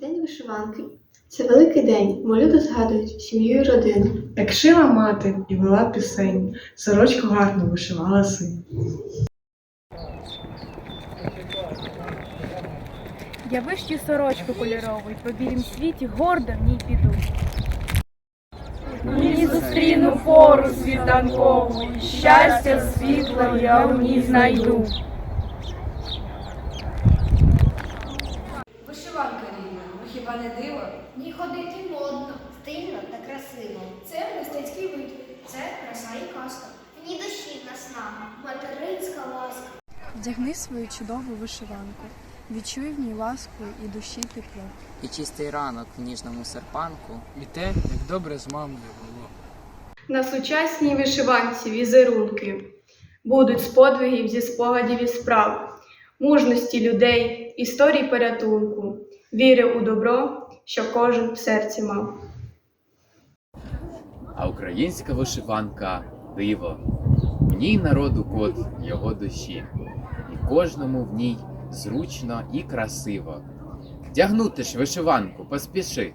День вишиванки. Це великий день, бо люди згадують сім'ю і родину. Так шила мати і вела пісень, сорочку гарно вишивала син. Я вишью сорочку кольорову, й по білім світі гордо в ній піду. Ні зустріну пору світанкову, і щастя світла я в ній знайду. Хіба не диво? Ні ходити модно, стильно та красиво. Це мистецький вид, це краса і казка. В ній душі наснага, материнська ласка. Вдягни свою чудову вишиванку, відчуй в ній ласку і душі тепло. і чистий ранок в ніжному серпанку. І те, як добре з мамою було. На сучасній вишиванці візерунки будуть з подвигів зі спогадів і справ, мужності людей, історій порятунку, віри у добро, що кожен в серці мав. А українська вишиванка диво. В ній народу код його душі, і кожному в ній зручно і красиво. Вдягнути ж вишиванку, поспіши.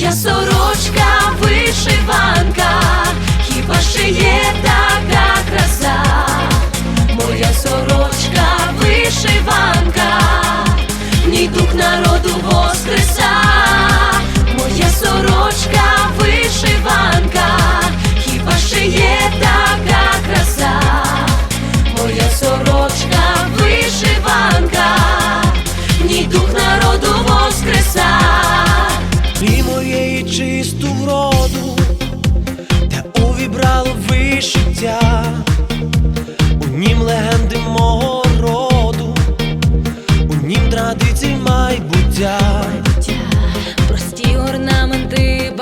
Моя сорочка вишиванка, хіба ще є така краса? Моя сорочка вишиванка, в дух народу воскреса. Моя сорочка вишиванка, хіба ще є така краса? Моя сорочка чисту вроду, те увібрало вишиття, у нім легенди мого роду, у нім традицій майбуття. Прості орнаменти